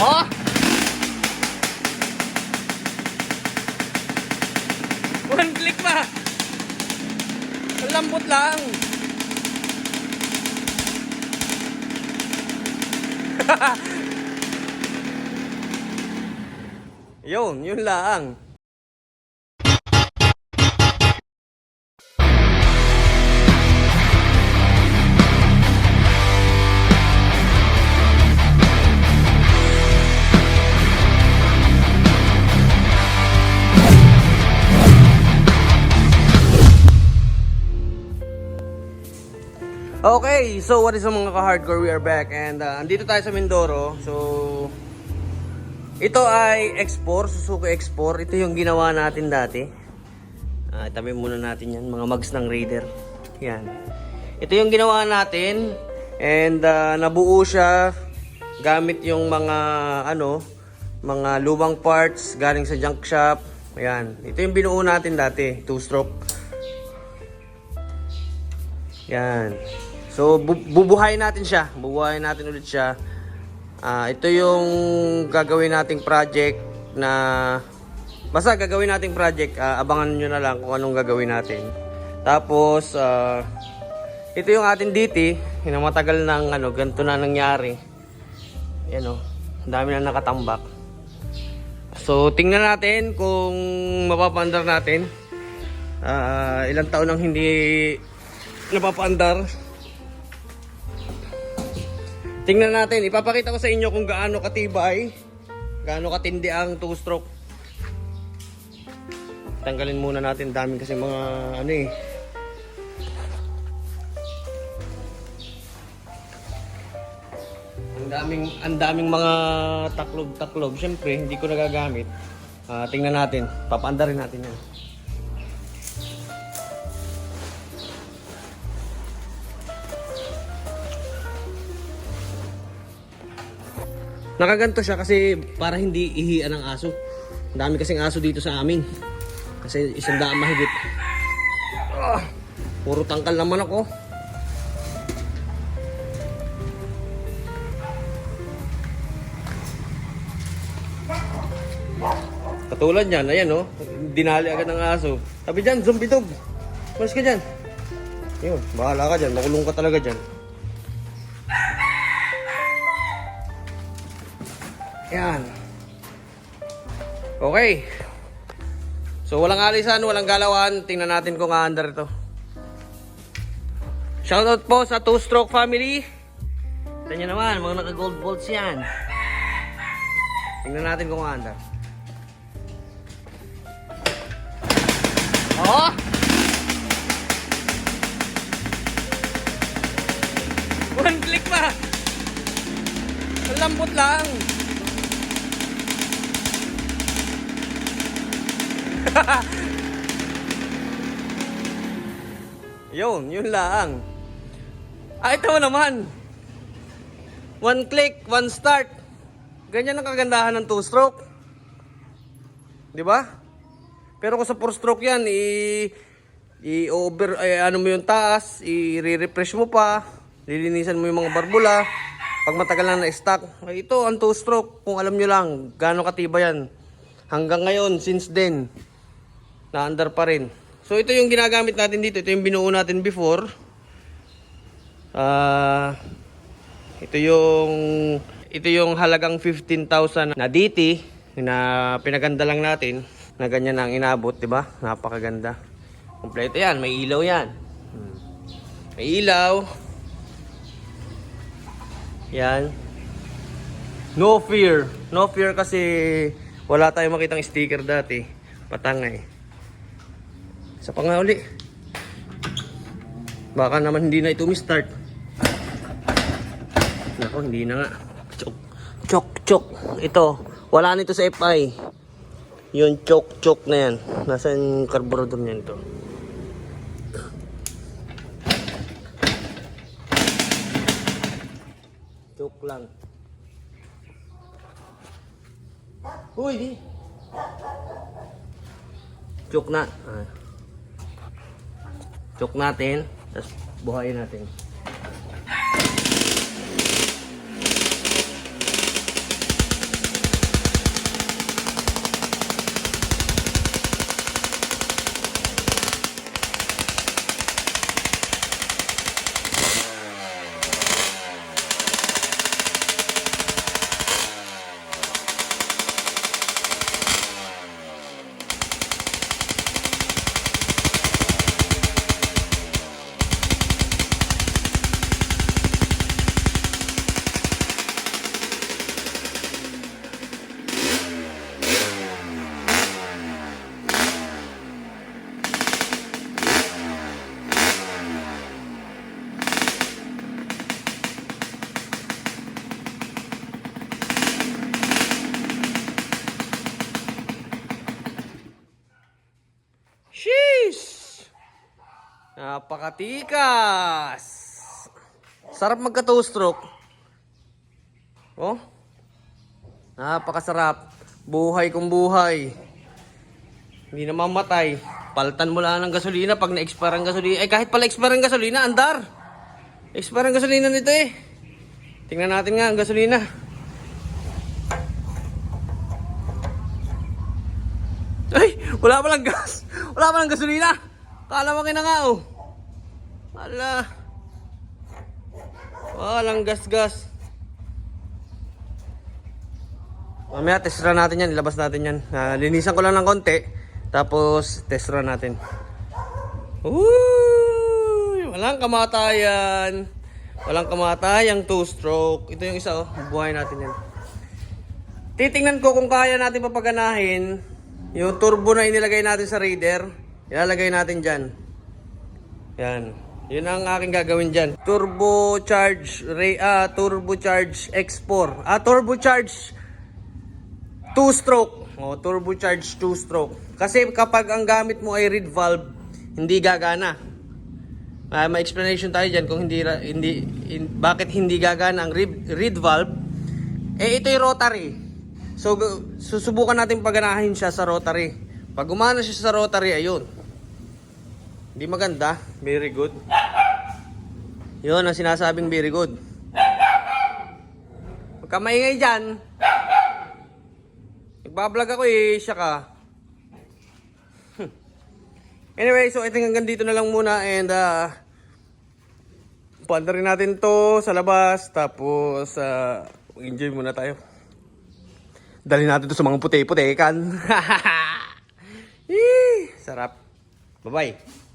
Oh! One click pa! Lambot lang! yun, yun lang. Okay, so what is up mga ka-hardcore? We are back and uh, andito tayo sa Mindoro. So, ito ay X4, Suzuki X4. Ito yung ginawa natin dati. Ah, itabi muna natin yan, mga mags ng Raider. Yan. Ito yung ginawa natin and uh, nabuo siya gamit yung mga ano, mga lumang parts galing sa junk shop. Ayan. Ito yung binuo natin dati, two-stroke. Yan. So, bu- bubuhayin natin siya. Bubuhayin natin ulit siya. Ah, ito yung gagawin nating project na basta gagawin nating project. Ah, abangan nyo na lang kung anong gagawin natin. Tapos, ah, ito yung ating DT. Yung matagal ng ano, ganito na nangyari. Yan o. Ang dami na nakatambak. So, tingnan natin kung mapapandar natin. Ah, ilang taon nang hindi napapaandar. Tingnan natin, ipapakita ko sa inyo kung gaano katibay, gaano katindi ang two-stroke. Tanggalin muna natin, dami kasi mga ano eh. Ang daming ang daming mga taklob-taklob. Syempre, hindi ko nagagamit. Ah, tingnan natin, papaandarin natin 'yan. Nakaganto siya kasi para hindi ihian ng aso. Ang dami kasing aso dito sa amin. Kasi isang daan mahigit. Ah, puro tangkal naman ako. Katulad yan, ayan oh. Dinali agad ng aso. Sabi dyan, zombie dog. Malis ka dyan. Yun, bahala ka dyan. Makulong ka talaga dyan. Yan. Okay. So walang alisan, walang galawan. Tingnan natin kung aandar ito. Shoutout po sa Two Stroke family. Ito nyo naman, mga naka-gold bolts yan. Tingnan natin kung aandar. Oh! One click pa! Lambot lang! Yun, yun lang. Ah, ito naman. One click, one start. Ganyan ang kagandahan ng two stroke. Di ba? Pero kung sa four stroke yan, i i-over, ay, ano mo yung taas, i-refresh mo pa, lilinisan mo yung mga barbula. Pag matagal na na-stock, ay, ito ang two stroke. Kung alam nyo lang, gaano katiba yan. Hanggang ngayon, since then, na-under pa rin. So ito yung ginagamit natin dito. Ito yung binuo natin before. Ah, ito yung ito yung halagang 15,000 na DT na pinaganda lang natin na ganyan ang inabot, 'di ba? Napakaganda. Kompleto 'yan, may ilaw 'yan. Hmm. May ilaw. Yan. No fear. No fear kasi wala tayong makitang sticker dati. Patangay. Sa pa nga uli. Baka naman hindi na ito start. Nako, hindi na nga. Chok, chok, chok. Ito, wala nito sa FI. Yung chok, chok na yan. Nasaan yung carburetor niyan ito? Chok lang. Uy, di. Chok na. Ah. Chok natin. Tapos buhayin natin. Napakatikas! Sarap magka two stroke. Oh. Napakasarap. Buhay kong buhay. Hindi na mamatay. Paltan mo lang ng gasolina pag na-expire ang gasolina. Eh kahit pala expire ang gasolina, andar. Expire ang gasolina nito eh. Tingnan natin nga ang gasolina. Ay, wala pa lang gas. Wala pa lang gasolina. Kala mo kina nga oh. Ala. Walang gas-gas. Mamaya test run natin yan, ilabas natin yan. Ah, linisan ko lang ng konti, tapos test run natin. Uy, walang kamatayan. Walang kamatayang two-stroke. Ito yung isa oh, buhay natin yan. Titingnan ko kung kaya natin papaganahin yung turbo na inilagay natin sa reader. Ilalagay natin dyan. Yan. Yun ang aking gagawin dyan. Turbo charge, re, ah, turbo charge X4. Ah, turbo charge two stroke. Oh, turbo charge two stroke. Kasi kapag ang gamit mo ay reed valve, hindi gagana. Ah, may explanation tayo diyan kung hindi hindi in- bakit hindi gagana ang reed, valve. Eh ito yung rotary. So susubukan natin paganahin siya sa rotary. Pag gumana siya sa rotary, ayun. Hindi maganda. Very good. Yun ang sinasabing very good. Huwag ka maingay dyan. Nagbablog ako eh, siya ka. anyway, so I think hanggang dito na lang muna and uh, rin natin to sa labas tapos uh, enjoy muna tayo. Dali natin to sa mga puti-putekan. Sarap. Bye-bye.